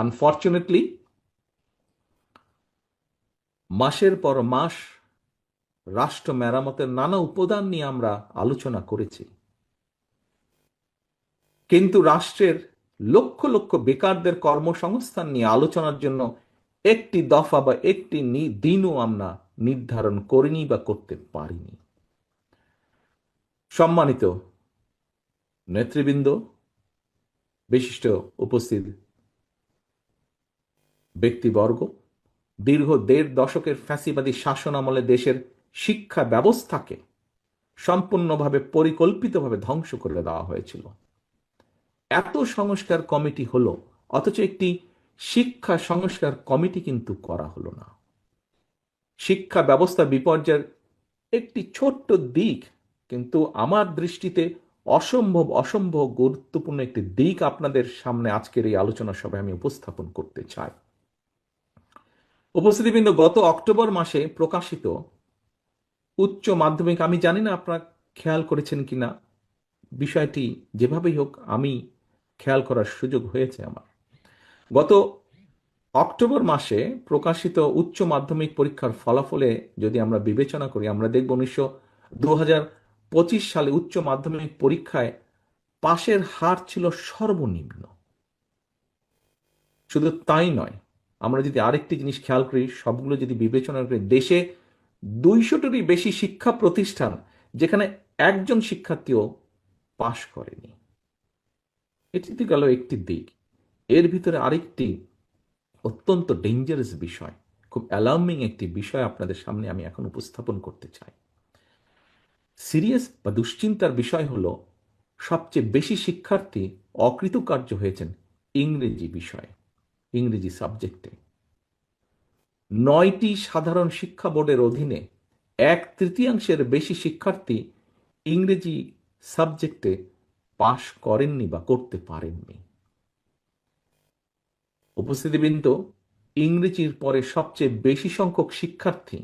Unfortunately মাসের পর মাস রাষ্ট্র মেরামতের নানা উপাদান নিয়ে আমরা আলোচনা করেছি। কিন্তু রাষ্ট্রের লক্ষ লক্ষ বেকারদের কর্মসংস্থান নিয়ে আলোচনার জন্য একটি দফা বা একটি দিনও আমরা নির্ধারণ করিনি বা করতে পারিনি। সম্মানিত নেতৃবৃন্দ, বিশিষ্ট উপস্থিত ব্যক্তিবর্গ, দীর্ঘ দেড় দশকের ফ্যাসিবাদী শাসন আমলে দেশের শিক্ষা ব্যবস্থাকে সম্পূর্ণভাবে পরিকল্পিতভাবে ধ্বংস করে দেওয়া হয়েছিল। এত সংস্কার কমিটি হলো, অথচ একটি শিক্ষা সংস্কার কমিটি কিন্তু করা হলো না। শিক্ষা ব্যবস্থা বিপর্যয়ের একটি ছোট্ট দিক, কিন্তু আমার দৃষ্টিতে অসম্ভব অসম্ভব গুরুত্বপূর্ণ একটি দিক আপনাদের সামনে আজকের এই আলোচনা সভায় আমি উপস্থাপন করতে চাই। উপস্থিতিবৃন্দ, গত অক্টোবর মাসে প্রকাশিত উচ্চ মাধ্যমিক, আমি জানি না আপনারা খেয়াল করেছেন কিনা, বিষয়টি যেভাবেই হোক আমি খেয়াল করার সুযোগ হয়েছে আমার। গত অক্টোবর মাসে প্রকাশিত উচ্চ মাধ্যমিক পরীক্ষার ফলাফলে যদি আমরা বিবেচনা করি, আমরা দেখব উনিশশো দু পঁচিশ সালে উচ্চ মাধ্যমিক পরীক্ষায় পাশের হার ছিল সর্বনিম্ন। শুধু তাই নয় আমরা যদি আরেকটি জিনিস খেয়াল করি, সবগুলো যদি বিবেচনা করি, দেশে দুইশোটিরই বেশি শিক্ষা প্রতিষ্ঠান যেখানে একজন শিক্ষার্থীও পাশ করেনি। এটি গেল একটি দিক। এর ভিতরে আরেকটি অত্যন্ত ডেঞ্জারাস বিষয়, খুব অ্যালার্মিং একটি বিষয় আপনাদের সামনে আমি এখন উপস্থাপন করতে চাই। সিরিয়াস বা দুশ্চিন্তার বিষয় হলো, সবচেয়ে বেশি শিক্ষার্থী অকৃতকার্য হয়েছেন ইংরেজি বিষয়ে। ইংরেজি সাবজেক্টে। নয়টি সাধারণ শিক্ষা বোর্ডের অধীনে এক তৃতীয়াংশের বেশি শিক্ষার্থী ইংরেজি সাবজেক্টে পাশ করেননি বা করতে পারেননি। উপস্থিতিবৃন্দ, ইংরেজির পরে সবচেয়ে বেশি সংখ্যক শিক্ষার্থী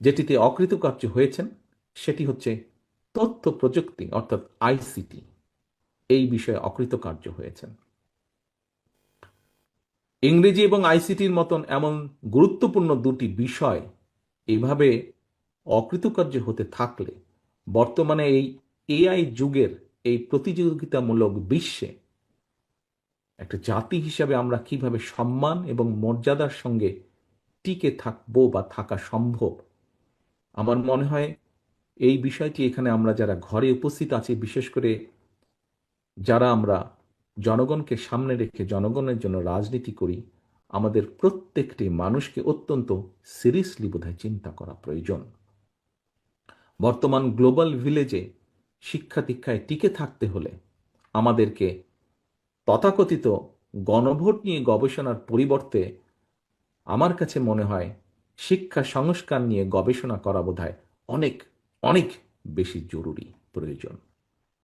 যেটিতে অকৃতকার্য হয়েছেন, সেটি হচ্ছে তথ্য প্রযুক্তি, অর্থাৎ আইসিটি। এই বিষয়ে অকৃতকার্য হয়েছেন। ইংরেজি এবং আইসিটির মতন এমন গুরুত্বপূর্ণ দুটি বিষয় এভাবে অকৃতকার্য হতে থাকলে বর্তমানে এই এআই যুগের এই প্রতিযোগিতামূলক বিশ্বে একটা জাতি হিসাবে আমরা কীভাবে সম্মান এবং মর্যাদার সঙ্গে টিকে থাকব বা থাকা সম্ভব? আমার মনে হয় এই বিষয়টি এখানে আমরা যারা ঘরে উপস্থিত আছি, বিশেষ করে যারা আমরা জনগণকে সামনে রেখে জনগণের জন্য রাজনীতি করি, আমাদের প্রত্যেকটি মানুষকে অত্যন্ত সিরিয়াসলি বোধহয় চিন্তা করা প্রয়োজন। বর্তমান গ্লোবাল ভিলেজে শিক্ষা দীক্ষায় টিকে থাকতে হলে আমাদেরকে তথাকথিত গণভোট নিয়ে গবেষণার পরিবর্তে আমার কাছে মনে হয় শিক্ষা সংস্কার নিয়ে গবেষণা করা বোধহয় অনেক অনেক বেশি জরুরি, প্রয়োজন।